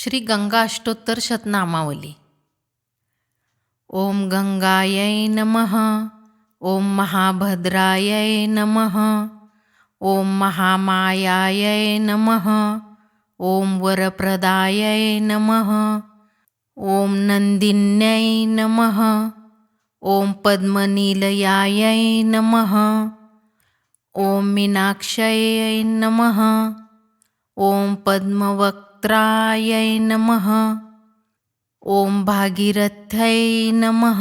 श्री गंगा अष्टोत्तर शतनामावली. ॐ गङ्गायै नमः ॐ महाभद्रायै नमः ॐ महामायायै नमः ॐ वरप्रदायै नमः ॐ नन्दिन्यै नमः ॐ पद्मनीलयायै नमः ॐ मीनाक्षयै नमः ॐ पद्मवक्त्रायै नमः। ॐ भागीरथ्यै नमः।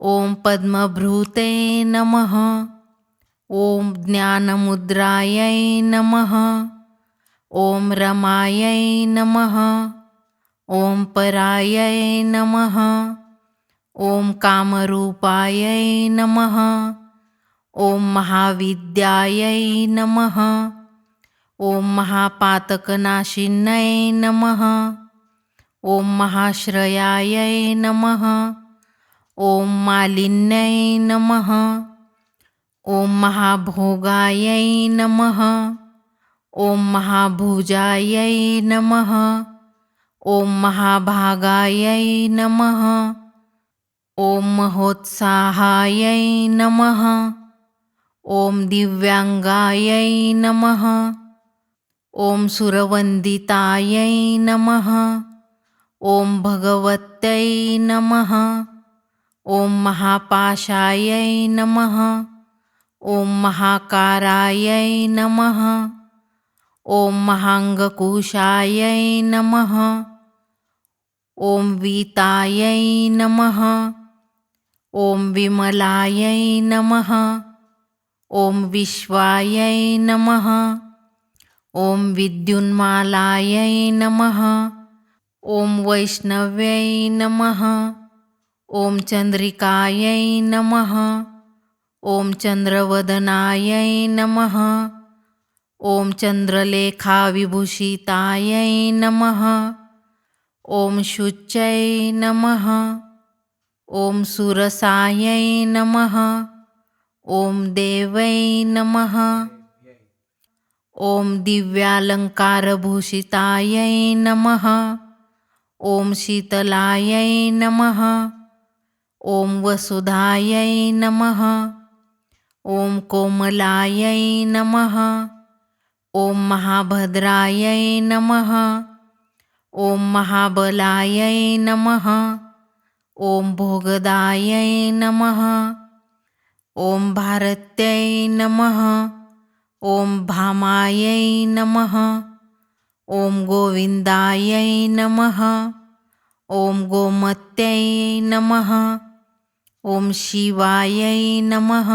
ॐ पद्मभृते नमः। ॐ ज्ञानमुद्रायै नमः। ॐ रमायै नमः। ॐ परायै नमः। ॐ कामरूपायै नमः। ॐ महाविद्यायै नमः ॐ महापातकनाशिन्यै नमः। ॐ महाश्रयायै नमः। ॐ मालिन्यै नमः। ॐ महाभोगायै नमः। ॐ महाभुजायै नमः। ॐ महाभागायै नमः। ॐ महोत्साहायै नमः। ॐ दिव्याङ्गायै नमः ॐ सुरवन्दितायै नमः। ॐ भगवत्यै नमः। ॐ महापाशायै नमः। ॐ महाकारायै नमः। ॐ महाङ्गकुशायै नमः। ॐ वीतायै नमः। ॐ विमलायै नमः। ॐ विश्वायै नमः ॐ विद्युन्मालायै नमः। ॐ वैष्णव्यै नमः। ॐ चन्द्रिकायै नमः। ॐ चन्द्रवदनायै नमः। ॐ चन्द्रलेखाविभूषितायै नमः। ॐ शुच्यै नमः। ॐ सुरसायै नमः। ॐ देवै नमः ॐ दिव्यालङ्कारभूषितायै नमः। ॐ शीतलायै नमः। ॐ वसुधायै नमः। ॐ कोमलायै नमः। ॐ महाभद्रायै नमः। ॐ महाबलायै नमः। ॐ भोगदायै नमः। ॐ भारत्यै नमः ॐ भामायै नमः। ॐ गोविन्दायै नमः। ॐ गोमत्यै नमः। ॐ शिवायै नमः।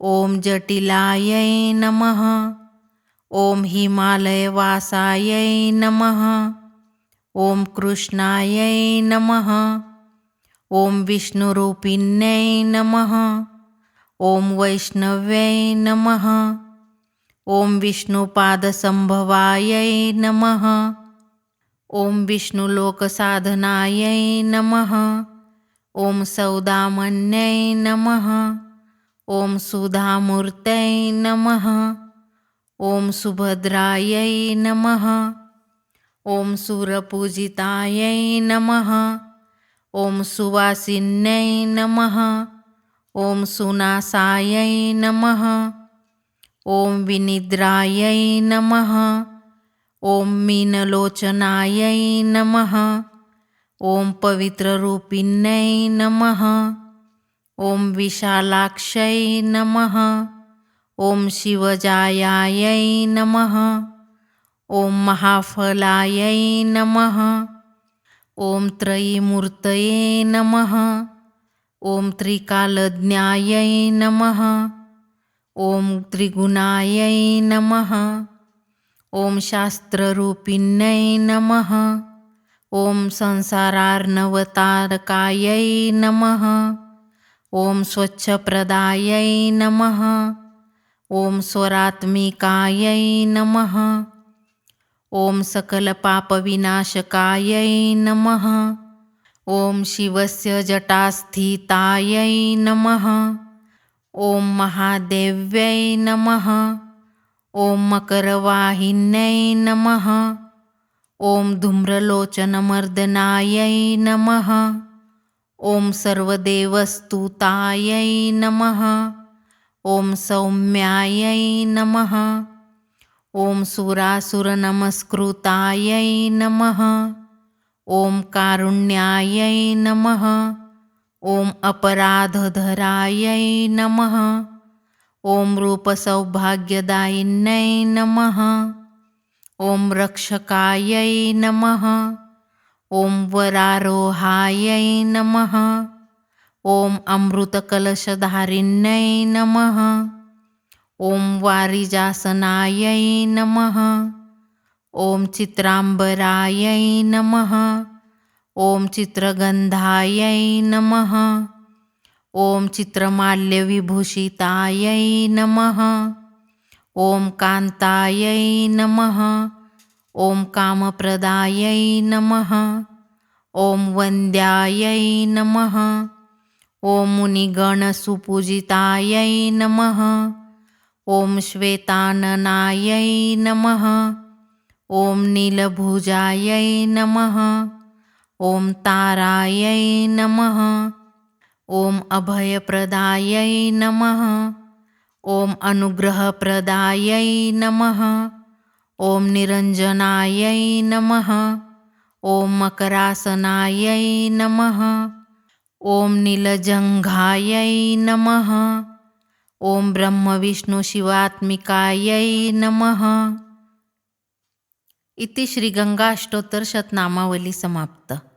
ॐ जटिलायै नमः। ॐ हिमालयवासायै नमः। ॐ कृष्णायै नमः। ॐ विष्णुरूपिण्यै नमः। ॐ वैष्णव्यै नमः। ॐ विष्णुपादसम्भवायै नमः। ॐ विष्णुलोकसाधनायै नमः। ॐ सौदामन्यै नमः। ॐ सुधामूर्तै नमः। ॐ सुभद्रायै नमः। ॐ सुरपूजितायै नमः। ॐ सुवासिन्यै नमः। ॐ सुनासायै नमः ॐ विनिद्रायै नमः। ॐ मीनलोचनायै नमः। ॐ पवित्ररूपिण्यै नमः। ॐ विशालाक्षै नमः। ॐ शिवजायायै नमः। ॐ महाफलायै नमः। ॐ त्रयीमूर्तये नमः। ॐ त्रिकालज्ञायै नमः ॐ त्रिगुणायै नमः। ॐ शास्त्ररूपिण्यै नमः। ॐ संसारार्णवतारकायै नमः। ॐ स्वच्छप्रदायै नमः। ॐ स्वरात्मिकायै नमः। ॐ सकलपापविनाशकायै नमः। ॐ शिवस्य जटास्थितायै नमः। ॐ महादेव्यै नमः। ॐ मकरवाहिन्यै नमः। ॐ धूम्रलोचनमर्दनायै नमः। ॐ सर्वदेवस्तुतायै नमः। ॐ सौम्यायै नमः। ॐ सुरासुरनमस्कृतायै नमः। ॐ कारुण्यायै नमः। ॐ अपराधधरायै नमः। ॐ रूपसौभाग्यदायिन्यै नमः। ॐ रक्षकायै नमः। ॐ वरारोहायै नमः। ॐ अमृतकलशधारिण्यै नमः। ॐ वारिजासनायै नमः। ॐ चित्राम्बरायै नमः। ॐ चित्रगन्धायै नमः। ॐ चित्रमाल्यविभूषितायै नमः। ॐ कान्तायै नमः। ॐ कामप्रदायै नमः। ॐ वन्द्यायै नमः। ॐ मुनिगणसुपूजितायै नमः। ॐ श्वेताननायै नमः। ॐ नीलभुजायै नमः। ॐ तारायै नमः। ॐ अभयप्रदायै नमः। ॐ अनुग्रहप्रदायै नमः। ॐ निरञ्जनायै नमः। ॐ मकरासनायै नमः। ॐ नीलजङ्घायै नमः। ॐ ब्रह्मविष्णुशिवात्मिकायै नमः। इति श्रीगङ्गाष्टोत्तरशतनामावली समाप्त।